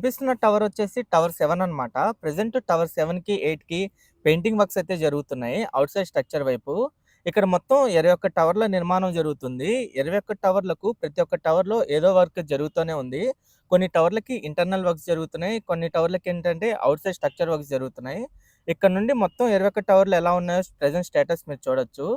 కనిపిస్తున్న టవర్ వచ్చేసి tower seven అన్నమాట. ప్రెసెంట్ టవర్ సెవెన్కి ఎయిట్కి పెయింటింగ్ వర్క్స్ అయితే జరుగుతున్నాయి. అవుట్ సైడ్ స్ట్రక్చర్ వైపు. ఇక్కడ మొత్తం ఇరవై ఒక్క టవర్ల నిర్మాణం జరుగుతుంది. ఇరవై ఒక్క టవర్లకు ప్రతి ఒక్క టవర్లో ఏదో వర్క్ జరుగుతూనే ఉంది. కొన్ని టవర్లకి ఇంటర్నల్ వర్క్స్ జరుగుతున్నాయి. కొన్ని టవర్లకి ఏంటంటే అవుట్ సైడ్ స్ట్రక్చర్ వర్క్స్ జరుగుతున్నాయి. ఇక్కడ నుండి మొత్తం ఇరవై ఒక్క టవర్లు ఎలా ఉన్నాయో ప్రెసెంట్ స్టేటస్ మీరు చూడొచ్చు.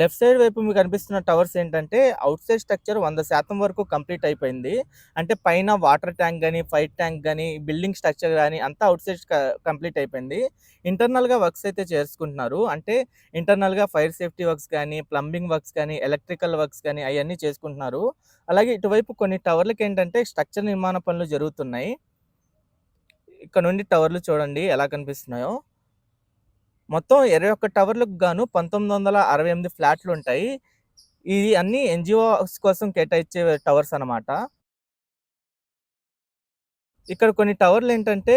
లెఫ్ట్ సైడ్ వైపు మీకు కనిపిస్తున్న టవర్స్ ఏంటంటే అవుట్ సైడ్ స్ట్రక్చర్ వంద శాతం వరకు కంప్లీట్ అయిపోయింది. అంటే పైన వాటర్ ట్యాంక్ కానీ ఫైర్ ట్యాంక్ కానీ బిల్డింగ్ స్ట్రక్చర్ కానీ అంతా అవుట్ సైడ్ కంప్లీట్ అయిపోయింది. ఇంటర్నల్గా వర్క్స్ అయితే చేసుకుంటున్నారు. అంటే ఇంటర్నల్గా ఫైర్ సేఫ్టీ వర్క్స్ కానీ ప్లంబింగ్ వర్క్స్ కానీ ఎలక్ట్రికల్ వర్క్స్ కానీ అవన్నీ చేసుకుంటున్నారు. అలాగే ఇటువైపు కొన్ని టవర్లకి ఏంటంటే స్ట్రక్చర్ నిర్మాణ పనులు జరుగుతున్నాయి. ఇక్కడ నుండి టవర్లు చూడండి ఎలా కనిపిస్తున్నాయో. మొత్తం ఇరవై ఒక్క టవర్లకు గాను పంతొమ్మిది వందల అరవై ఎనిమిది ఫ్లాట్లు ఉంటాయి. ఇది అన్ని ఎన్జిఓస్ కోసం కేటాయించే టవర్స్ అన్నమాట. ఇక్కడ కొన్ని టవర్లు ఏంటంటే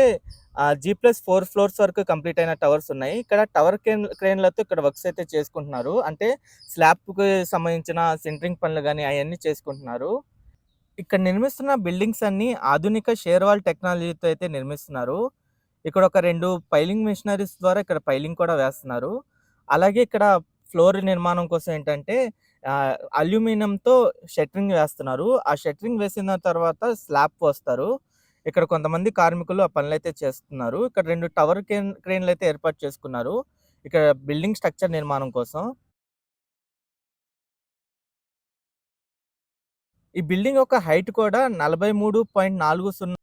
జీ ప్లస్ ఫోర్ ఫ్లోర్స్ వరకు కంప్లీట్ అయిన టవర్స్ ఉన్నాయి. ఇక్కడ టవర్ క్రేన్ క్రేన్లతో ఇక్కడ వర్క్స్ అయితే చేసుకుంటున్నారు. అంటే స్లాబ్కి సంబంధించిన సెంటరింగ్ పనులు కానీ అవన్నీ చేసుకుంటున్నారు. ఇక్కడ నిర్మిస్తున్న బిల్డింగ్స్ అన్ని ఆధునిక షేర్వాల్ టెక్నాలజీతో అయితే నిర్మిస్తున్నారు. ఇక్కడ ఒక రెండు పైలింగ్ మిషనరీస్ ద్వారా ఇక్కడ పైలింగ్ కూడా వేస్తున్నారు. అలాగే ఇక్కడ ఫ్లోర్ నిర్మాణం కోసం ఏంటంటే అల్యూమినియంతో షట్టరింగ్ వేస్తున్నారు. ఆ షట్టరింగ్ వేసిన తర్వాత స్లాబ్ పోస్తారు. ఇక్కడ కొంతమంది కార్మికులు ఆ పనులు అయితే చేస్తున్నారు. ఇక్కడ రెండు టవర్ క్రేన్ క్రేన్లు అయితే ఏర్పాటు చేసుకున్నారు. ఇక్కడ బిల్డింగ్ స్ట్రక్చర్ నిర్మాణం కోసం. ఈ బిల్డింగ్ యొక్క హైట్ కూడా నలభై మూడు పాయింట్ నాలుగు సున్నా